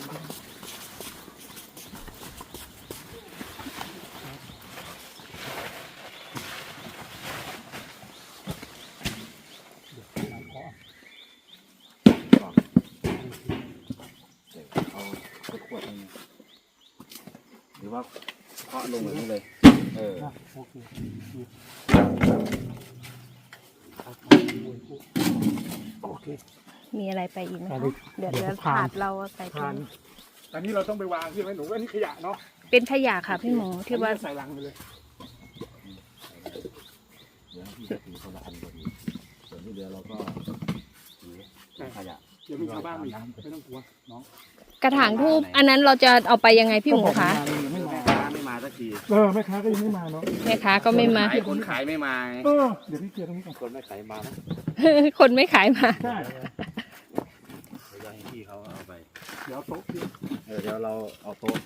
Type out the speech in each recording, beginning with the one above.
ำได้เดี๋ยวขอเอาขวดๆนี่หรือว่าเคาะลงแบบนี้เลยเอออะโอเคโอเคมีอะไรไปอีกไหมอันคะนี้เดี๋ยวเดี๋เดี๋ยยววผ่านถาดเราใส่ถุทานงอันนี้เราต้องไปวางที่ไหมหนูอันนี้ขยะเนาะเป็นขยะค่ะพี่หมูที่ว่าอันนี้ใส่ลังไปเลยเดี๋ยวพี่จะถือคนละอันพอดีส่วนที่เหลือเราก็ถือเป็นขยะเดี๋ยวมีชาวบ้านมีไม่ต้องกลัวน้องกระถางทูบอันนั้นเราจะเอาไปยังไงพี่หมูคะไม่แม่มาค้าไม่มาสักทีเออแม่ค้าก็ยังไม่มาเนาะแม่ค้าก็ไม่มาขายคนขายไม่มาไงเออเดี๋ยวพี่เคลียร์ตรงนี้ก่อนคนไม่ขายมานะคนไม่ขายมา ใช่ เดี๋ยวให้พี่เขาเอาไป เดี๋ยวโต๊ะพี่เออเดี๋ยวเราเอาโต๊ะ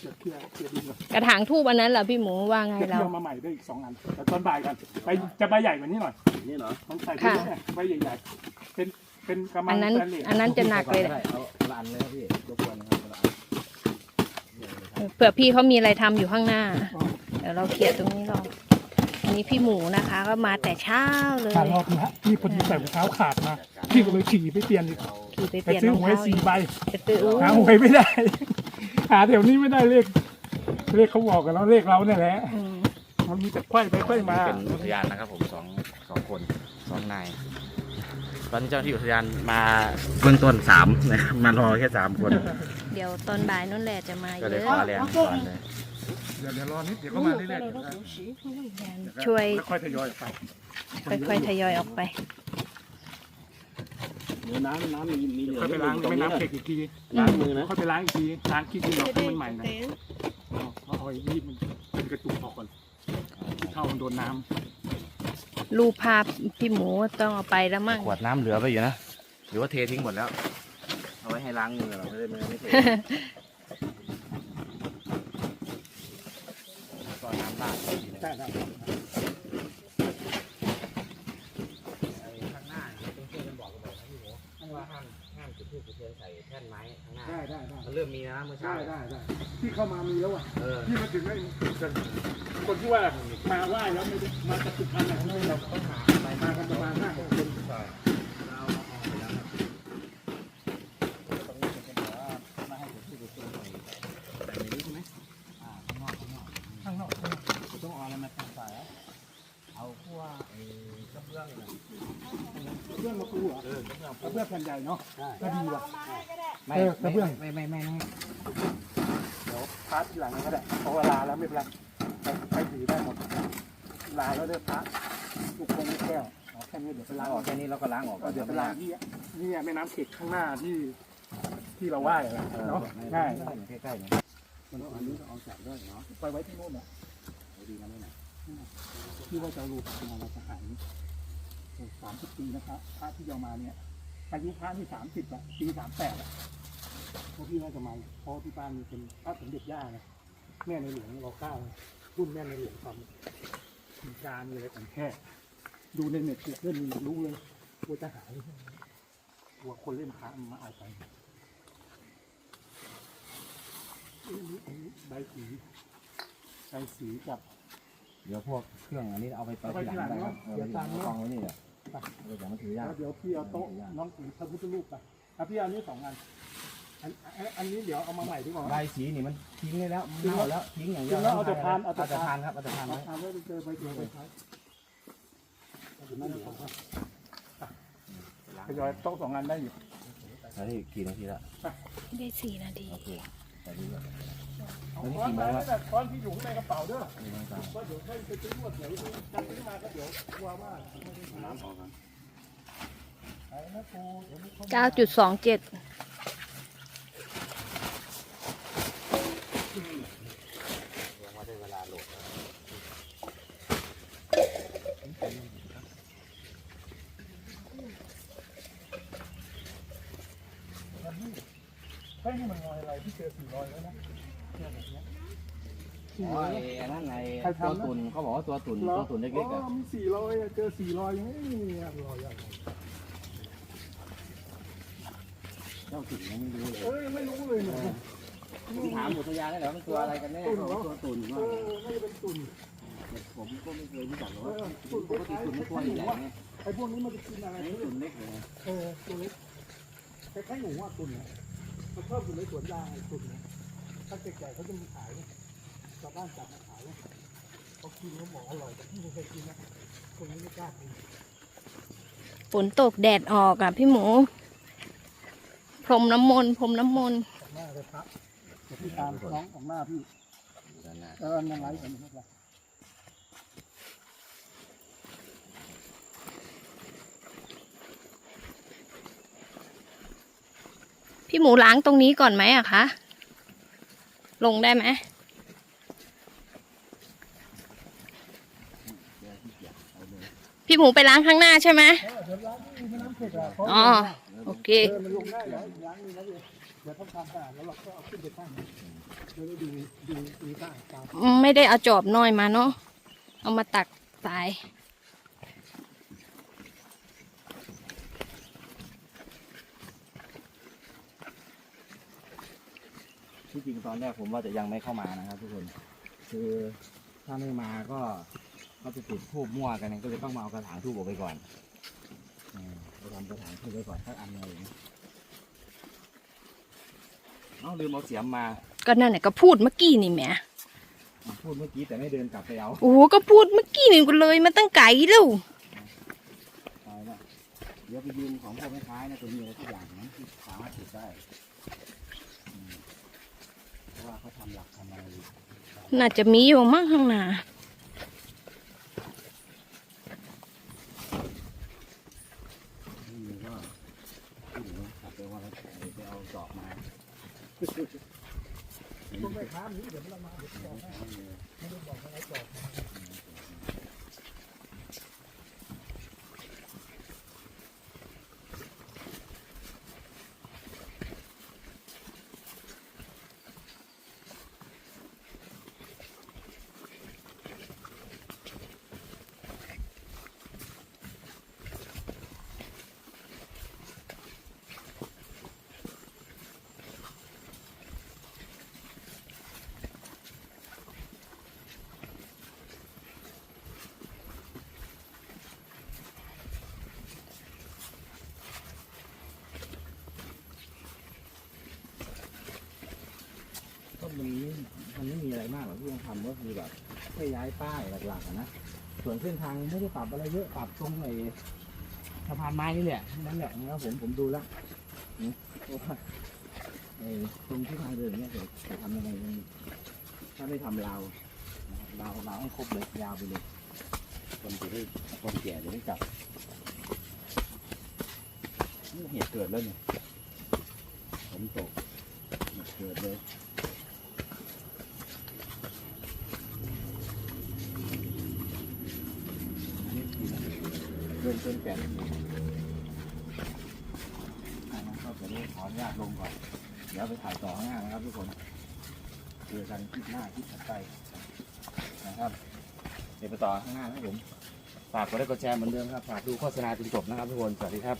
เดี๋ยวเคลียร์เคลียร์ดินก่อนกระถางทูบอันนั้นเหรอพี่หมูว่าไงเดี๋ยวเราเดี๋ยวมาใหม่ได้อีกสองอันแต่ตอนบ่ายกันไปจะใบใหญ่กว่านี้หน่อยนี่เหรอต้องใส่ไปค่ะ เนี่ยใบใหญ่ๆเป็นเป็นกระมัอังนนั้น สแตเลสอันนั้นจะหนักเลยได้เอาคนละอันเลยครับพี่รบกวนนะครับคนละอันเนี่ยเลยครับเผื่อพี่เขามีอะไรทำอยู่ข้างหน้าเดี๋ยวเราเคลียร์ตรงนี้เราอันนี้พี่หมูนะคะ ก็มาแต่เช้าเลย ขาดรอบนะพี่พอดีใส่รองเท้าขาดมาพี่ก็เลยขี่ไปเปลี่ยนอีก ขี่ไปเปไปลี่ยนซื้รอองหวยเท้าสี่ใบไปซื้ออู้หาหวยไม่ได้ หาแถวนี้ไม่ได้เลขเลขเขาบอกกันแล้วเลขเราเนี่ยแหละอืมมันมีแต่ไขว้ไปไขว้มาเป็นอุทยานนะครับผมสองสองคนสองนาย ตอนนี้เจ้าหน้าที่อุทยานมาเบื้องต้นสามนะครับมารอแค่สามคนเดี๋ยวตอนบ่ายนั่นแหละจะมาเยก็เลยอะขอแรงก่อนเลยเดี๋ยวเดี๋ยวรอนิดเดี๋ยวก็มาเรื่อยๆช่วยแล้วค่อยทยอยออกไปค่อยๆทยอยออกไป เดี๋ยวน้ำน้ำมีมีเหลือค่อยไปล้างตรงไม่นี้น้ำเผ็ดอีกทีล้างมือนะค่อยไปล้างอีกทีล้างขี้ดินออกให้มันใหม่หนะเอาเอาไอ้มีดมันเป็นกระตุกออกก่อนที่เท่ามันโดนน้รูปภาพพี่หมูต้องเอาไปแล้วมั่งขวดน้ำเหลือไปอยู่นะหรือว่าเททิ้งหมดแล้ว เอาไว้ให้ล้างมือเราไม่ได้ไม่ได้ไม่เทแล้วก็น้ำราดำได้ได้ ไอ้ข้างหน้าเนี่ยต้องช่วยกันบอกกันหน่อยนะพี่หมู ว่าห้ามห้ามจุดทูบจุดเทียนใส่แท่นไม้ข้างหน้าได้ได้ได้มันเริ่มมีนะเมื่อเช้า ได้ได้ได้ที่เข้ามามีแล้วอะเออ ที่มาถึงไอ้คนที่ว่ามาไหว้แล้วไม่ได้มาตะกุดพันอะเราต้องหาไปมากันประมาณห้าหกคน กระเบื้องเอาเพื่อนแผ่นใหญ่เนาะก็ดีว่ะไม่เออกระเบื้องไม่ไม่ไม่ไม่ไม่เดี๋ยวพาร์ททีหลังก็ได้เพราะเวลาแล้วไม่เป็นไรไปไปถือได้หมดลาแล้วได้พระลูกคงลูกแก้วเอาแค่นี้เดี๋ยวไปล้าล้างงออออกกแค่นี้เราก็ล้างออกก็เดี๋ยวไปล้างที่นี่แม่น้ำเข็กข้างหน้าที่ที่เราไหว้อะเนาะง่ายใกล้ๆเนี่ยมันต้องอันนี้ต้องเอาจากด้วยเนาะไปไว้ที่โน่นอะดีนะไม่หนักที่ว่าจะเอารูปมาเราจะหายสามสิบปีนะครับพระที่เอามาเนี่ย อายุพระที่สามสิบอะปีสามแปดอะพวกพี่น่าจะมาเพราะที่บ้านมีเป็นพระสมเด็จย่านะแม่ในหลวงรอเก้ารุ่นแม่ในหลวงทำมีการมีอะไรของแค่ดูในเน็ตเล่นรู้เลยกลัวจะหายกลัวคนเล่นพระมาเอาไปใบสีใบสีกับ เดี๋ยวพวกเครื่องอันนี้เอาไปไปเอาไปทีหลังทีหลังได้ครับเนอะเดี๋ยวตามเนอะกองไว้นี่แหละ เดี๋ยวมันถือยากแล้วเดี๋ยวพี่เอาโต๊ะน้องถือพระพุทธรูปไปอะพี่เอาอันนี้สองอันอันอันอันนี้เดี๋ยวเอามาใหม่ดีกว่า ใบสีนี่มันทิ้งได้แล้วมันเน่าแล้วทิ้งอย่างเดียวทิ้งแล้วเอาแต่พานเอาเอาแต่แต่พาพาน นครับเอาแต่พานไว้ เอาไว้ไปเจอไปเจอไปใช้เดี๋ยวนั่นเดี๋ยวผมทยอยโต๊ะสองอันได้อยู่ แล้วนี่กี่นาทีละได้สี่นาที โอเคแต่ดีกว่าเอา อันนี้กี่โมงแล้วแต่ค้อนที่อยู่ข้างในกระเป๋าเด้อว่าเดี๋ยวให้ไปซื้อรวดเดี๋ยวจะซื้อมาก็เดี๋ยวกลัวว่าน้ำออกกันไอ้นะปูเดี๋ยวนี้เขาเก้าจุดสองเจ็ดยังว่าได้เวลาโหลดแล้วให้มันลอยอะไรที่เจอสี่รอยแล้วนะ เนี่ยแบบเนี้ยสี่อ๋อร้อยไอ้อันนั้นไงใครตัวทำนะตุ่นเขาบอกว่าตัวตุ่นหรอตัวตุ่นเล็กๆอะอ๋อมีสี่ร้อยอะเจอสี่ร้อยยังไม่มีอะรอยอะเจ้าถิ่นยังไม่รู้เลยเอ้ยไม่รู้เลยเนี่ยผมถามอุทยานได้เหรอมันตัวอะไรกันแน่เขาบอกตัวตุ่นเอว่าอน่าจะเป็นตุ่นผมก็ไม่เคยรู้จักหรอกว่าปกติตุ่นไม่ตัวใหญ่ไงไอ้พวกนี้มันจะกินอะไรอันนี้ตุ่นเล็กเลยนะเออตัวเล็กคล้ายๆหนูอะตุ่นเนี่ยมันชอบอยู่ในสวนยางไอ้ตุ่นเนี่ย ถ้าแก่ๆเขาจะมีขายเนี่ยชาวบ้านจับมาขายเนี่ยเขากินเขาบอกอร่อยแต่พี่ไม่เคยกินนะคนนี้ไม่กล้ากินฝนตกแดดออกอะพี่หมู พรมน้ำมนต์พรมน้ำมนต์ออกหน้าเลยครับเดี๋ยวพี่ตามน้องออกหน้าพี่ด้านหน้าเออนั่งไลฟ์กันนะครับ พี่หมูล้างตรงนี้ก่อนไหมอะคะ ลงได้ไหมพี่หมูไปล้างข้างหน้าใช่ไหมอ๋อ โอเคไม่ได้เอาจอบน้อยมาเนาะ เอามาตักสาย ที่จริงตอนแรกผมว่าจะยังไม่เข้ามานะครับ ทุกคน คือถ้าไม่มาก็ก็จะจุดทูบมั่วกันเนี่ยก็เลยต้องมาเอากระถางทูบออกไปก่อนอืมไปทำกระถางทูบไว้ก่อนสักอันหนึ่งเอ้าลืมเอาเสียมมา ก็นั่นแหละก็พูดเมื่อกี้นี่แหมพูดเมื่อกี้แต่ไม่เดินกลับไปเอาโอ้โหก็พูดเมื่อกี้นี่ก็เลยมาตั้งไกลแล้วตายละเดี๋ยวไปยืมของพวกแม่ค้านะตัวนี้อะไรทุกอย่างนั้นที่สามารถติดได้อืมเพราะ ว่าเขาทำหลักทำอะไรน่าจะมีอยู่มั้งข้างหน้าไปเอาดอกมานี้เดี๋ยวเรามาเดี๋ยวบอกให้ไม่ได้บอกให้เราจอดนะ ก็มันไม่มันไม่มีอะไรมากหร อกที่ต้องทำก็คือแบบแค่ย้ายป้ายหลักๆอะนะ ส่วนเส้นทางไม่ได้ปรับอะไรเยอะปรับตรงไอ้สะพานไม้นี่แหละนั่นแหละนะครับผมผมดูแล้วเพราะว่าไอ้ตรงที่ทางเดินเนี่ยจะจะทำยังไงมันถ้าไม่ทำราวนะครับราวราวให้ครบเลยยาวไปเลย คนจะได้คนแก่จะได้จับนี่เหตุเกิดแล้วเนี่ยฝนตกเหตุเกิดเลย ต้นเกินแปดนาทีอ่านะครับเดี๋ยวขออนุญาตลงก่อน เดี๋ยวไปถ่ายต่อข้างหน้านะครับทุกคนเจอกันคลิปหน้าคลิปถัดไปนะครับ เดี๋ยวไปต่อข้างหน้านะครับผม ฝากกดไลค์กดแชร์เหมือนเดิมครับ ฝากดูโฆษณาจนจบนะครับทุกคน สวัสดีครับ